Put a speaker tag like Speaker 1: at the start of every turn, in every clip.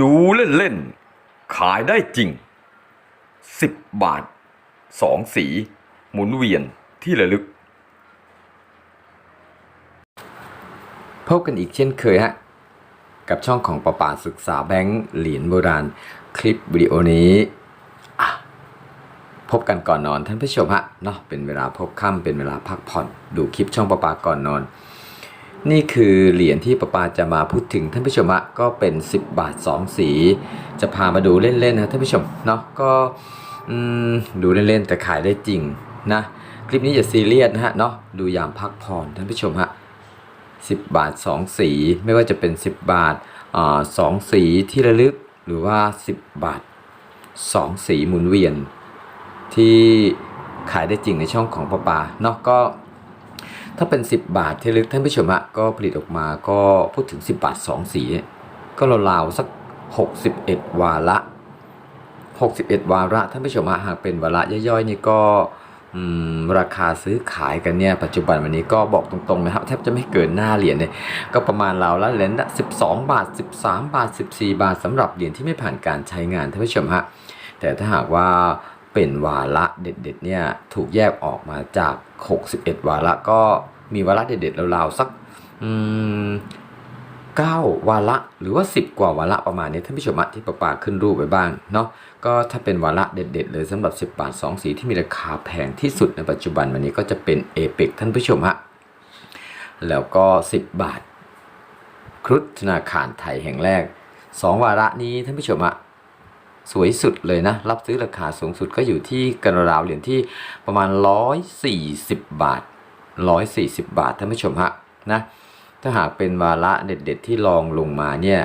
Speaker 1: ดูเล่นๆ ขายได้จริง 10 บาท 2 สี หมุนเวียนที่ระลึก
Speaker 2: พบกันอีกเช่นเคยฮะ กับช่องของประป่าศึกษาแบงค์เหรียญโบราณ คลิปวิดีโอนี้ พบกันก่อนนอนท่านผู้ชมฮะเนาะเป็นเวลาพบค่ำเป็นเวลาพักผ่อน ดูคลิปช่องประปาก่อนนอน นี่คือเหรียญที่ประปาจะมาพูดถึงท่านผู้ชมะก็เป็น 10 บาท 2 สี จะพามาดูเล่นๆนะท่านผู้ชมเนาะก็ดูเล่นๆแต่ขายได้จริงนะคลิปนี้อย่าซีเรียสนะฮะเนาะดูยามพักผ่อนท่านผู้ชมฮะ10 บาท 2 สี ไม่ว่าจะเป็น 10 บาทสองสีที่ระลึกหรือว่า 10 บาท 2 สีหมุนเวียน ที่ขายได้จริงในช่องของปะปาเนาะก็ ถ้าเป็น 10 บาทที่ลึกท่านผู้ชมะก็ผลิตออกมาก็พูดถึง 10 บาท 2 สี ก็ราวๆสัก 61 วาระ 61 วาระท่านผู้ชมะหากเป็นวาระย่อยๆ นี่ก็ราคาซื้อขายกันเนี่ยปัจจุบันวันนี้ก็บอกตรงๆนะครับแทบจะไม่เกินหน้าเหรียญเลยก็ประมาณราวละเหรียญละ12 บาท 13 บาท 14 บาทสำหรับเหรียญที่ไม่ผ่านการใช้งานท่านผู้ชมฮะแต่ถ้าหากว่า เป็นวาระเด็ดๆเนี่ยถูกแยกออกมาจาก 61 วาระก็มีวาระเด็ดๆราวๆสักอืม9วาระหรือว่า 10 กว่าวาระประมาณนี้ท่านผู้ชมอะที่ประปาขึ้นรูปไว้บ้างเนาะก็ถ้าเป็นวาระเด็ด ๆ เลยสำหรับ 10 บาท 2 สีที่มีราคาแพงที่สุดในปัจจุบันวันนี้ก็จะเป็นเอเปกท่านผู้ชมฮะแล้วก็ 10 บาทครุฑธนาคารไทยแห่งแรก 2 วาระนี้ท่านผู้ชมอะ สวยสุดเลยนะ รับซื้อราคาสูงสุดก็อยู่ที่กันราวเหรียญที่ประมาณ 140 บาท 140 บาทท่านผู้ชมฮะนะถ้าหากเป็นวาระเด็ด ๆ ที่ลองลงมาเนี่ย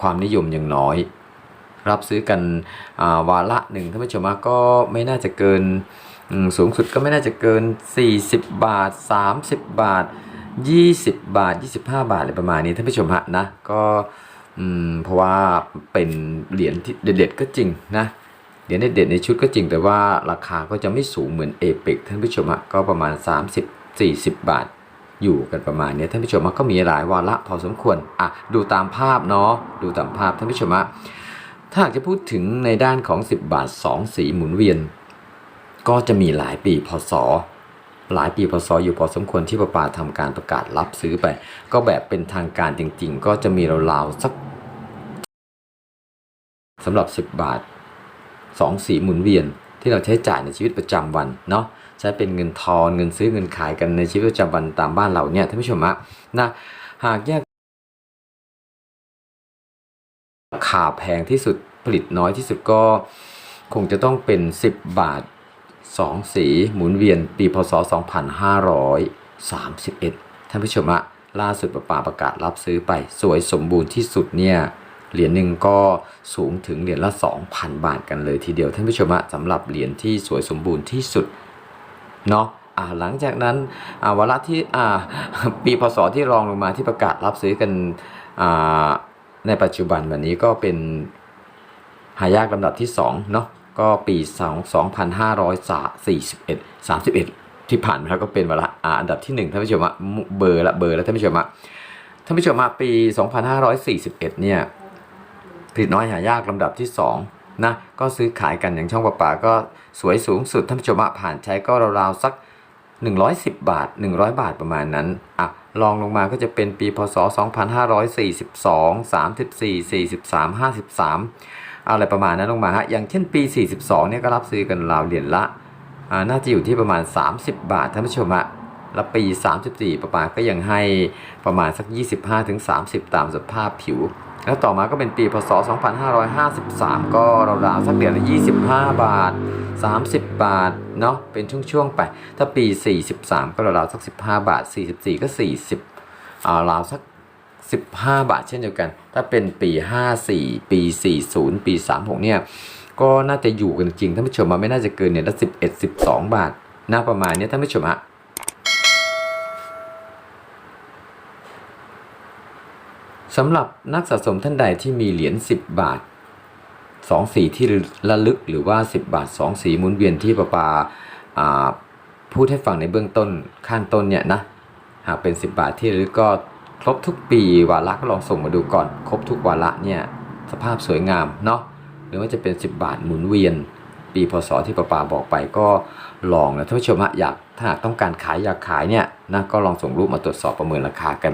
Speaker 2: ความนิยมยังน้อย รับซื้อกันอ่าวาระหนึ่งท่านผู้ชมก็ไม่น่าจะเกินสูงสุดก็ไม่น่าจะเกิน 40 บาท 30 บาท 20 บาท 25 บาทอะไรประมาณนี้ท่านผู้ชมฮะนะก็ อืมเพราะว่าเป็นเหรียญที่เด็ดๆก็จริงนะเหรียญเด็ดๆในชุดก็จริง แต่ว่าราคาก็จะไม่สูงเหมือนเอเปกท่านผู้ชมก็ประมาณ 30-40 บาท อยู่กันประมาณนี้ท่านผู้ชมก็มีหลายวาระพอสมควรอะดูตามภาพเนาะดูตามภาพท่านผู้ชมถ้าหากจะพูดถึงในด้านของ 10 บาท 2 สีหมุนเวียน ก็จะมีหลายปีพศ หลายปีพศอยู่พอสมควรที่ประปาทำการประกาศรับซื้อไป ก็แบบเป็นทางการจริง ๆ ก็จะมีราวๆสักสำหรับ 10 บาท 2 สีหมุนเวียนที่เราใช้จ่ายในชีวิตประจำวันเนาะใช้เป็นเงินทอนเงินซื้อเงินขายกันในชีวิตประจำวันตามบ้านเราเนี่ยท่านผู้ชมอะนะหากแยกราคาแพงที่สุดผลิตน้อยที่สุดก็คงจะต้องเป็น 10 บาท 2สีหมุนเวียนปีพศ 2531 ท่านผู้ชมอะล่าสุดประปาประกาศรับซื้อไปสวยสมบูรณ์ที่สุดเนี่ยเหรียญหนึ่งก็สูงถึงเหรียญละ 2,000 บาทกันเลยทีเดียวท่านผู้ชมฮะสำหรับเหรียญที่สวยสมบูรณ์ที่สุดเนาะอ่าหลังจากนั้นอ่าวาระที่อ่าปีพศที่รองลงมาที่ประกาศรับซื้อกันอ่าในปัจจุบันวันนี้ก็เป็นหายากลำดับที่2เนาะ ก็ปี2541 31 ที่ผ่านมาแล้วก็เป็นวาระอ่าอันดับที่1ท่านผู้ชมอะเบอร์ละเบอร์แล้วท่านผู้ชมอะท่านผู้ชมมาปี 2541 เนี่ยผลิตน้อยหายากลำดับที่ 2 นะ ก็ซื้อขายกันอย่างช่องประปาก็สวยสูงสุดท่านผู้ชมอะผ่านใช้ก็ราวๆสัก 110 บาท 100 บาทประมาณนั้นอะลองลงมาก็จะเป็นปีพศ 2542 34 43 53 อะไรประมาณนั้นลงมาฮะอย่างเช่นปี 42เนี่ยก็รับซื้อกันราวเหรียญละอ่าน่าจะอยู่ที่ประมาณ 30 บาทท่านผู้ชมอะแล้วปี 34 ประมาณก็ยังให้ประมาณสัก 25-30 ตามสภาพผิว แล้วต่อมาก็เป็นปีพศ 2553 ก็ราวๆสักเหรียญละ 25 บาท 30 บาทเนาะเป็นช่วงๆไป ถ้าปี 43 ก็ราวๆสัก 15 บาท 44 ก็ 40อ่าราวสัก 15 บาทเช่นเดียวกัน ถ้าเป็นปี 54 ปี 40 ปี 36 เนี่ย ก็น่าจะอยู่กันจริงท่านผู้ชมมาไม่น่าจะเกินเนี่ยละ11 12 บาทน่าประมาณเนี้ยท่านผู้ชมฮะสำหรับนักสะสมท่านใดที่มีเหรียญ10 บาท2สีที่ระลึกหรือว่า 10 บาท 2 สีหมุนเวียนที่ประปาาพูดให้ฟังในเบื้องต้นข้างต้นเนี่ยนะหากเป็น 10 บาทที่ระลึกก็ ครบทุกปีวาระก็ลองส่งมาดูก่อน ครบทุกวาระเนี่ยสภาพสวยงามเนาะหรือว่าจะเป็น 10 บาทหมุนเวียน ปีพศที่ป้าปาบอกไปก็ลองนะท่านผู้ชมฮะอยากถ้าหากต้องการขายอยากขายเนี่ยนะก็ลองส่งรูปมาตรวจสอบประเมินราคากัน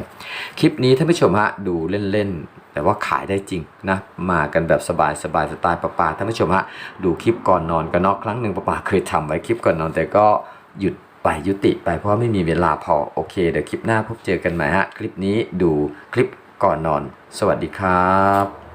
Speaker 2: คลิปนี้ท่านผู้ชมฮะดูเล่นๆ แต่ว่าขายได้จริงนะมากันแบบสบายสบายสไตล์ป้าปาท่านผู้ชมฮะดูคลิปก่อนนอนกันเนอกครั้งหนึ่งป้าปาเคยทำไว้คลิปก่อนนอนแต่ก็หยุด ไปยุติไปเพราะไม่มีเวลาพอโอเค เดี๋ยวคลิปหน้าพบเจอกันใหม่ฮะ คลิปนี้ดูคลิปก่อนนอน สวัสดีครับ